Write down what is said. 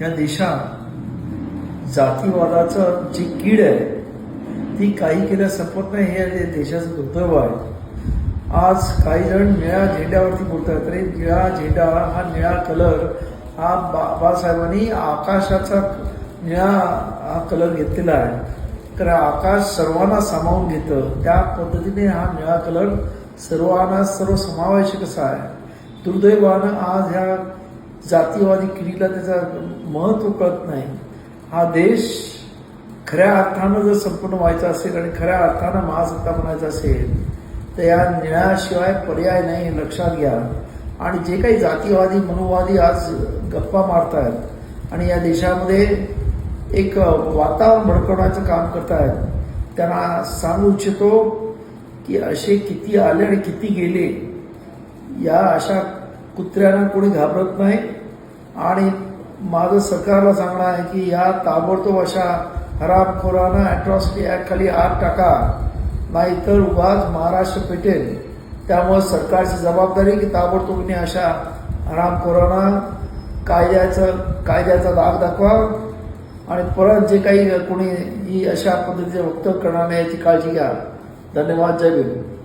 या देशात जातीवादाचं जी कीड आहे ती काही केल्या संपत नाही हे देशाचं दुर्दैव आहे. आज काही जण निळ्या झेंड्यावरती बोलतात. अरे निळा झेंडा हा निळा कलर हा बाबासाहेबांनी आकाशाचा निळा हा कलर घेतलेला आहे. तर आकाश सर्वांना सामावून घेतं. त्या पद्धतीने हा निळा कलर सर्वांना सर्व समावेश कसा आहे. दुर्दैवानं आज ह्या जातीवादी किडीला त्याचा महत्त्व कळत नाही. हा देश खऱ्या अर्थानं जर संपूर्ण व्हायचा असेल आणि खऱ्या अर्थानं महासत्ता बनायचा असेल तर या निळ्याशिवाय पर्याय नाही लक्षात घ्या. आणि जे काही जातीवादी मनोवादी आज गप्पा मारतायत आणि या देशामध्ये एक वातावरण भडकवण्याचं काम करतायत त्यांना सांगू इच्छितो की असे किती आले आणि किती गेले या अशा कुत्र्यांना कोणी घाबरत नाही. आणि माझं सरकारला सांगणं आहे की या ताबडतोब अशा हरामखोरांना अॅट्रॉसिटी ॲक्टखाली खाली आग टाका. नाहीतर उभाच महाराष्ट्र पेटेल. त्यामुळे सरकारची जबाबदारी की ताबडतोबने अशा हरामखोरांना कायद्याचं कायद्याचा दाग दाखवा. आणि परत जे काही कोणी ही अशा पद्धतीचे वक्तव्य करणार नाही याची काळजी घ्या. धन्यवाद. जय भीम.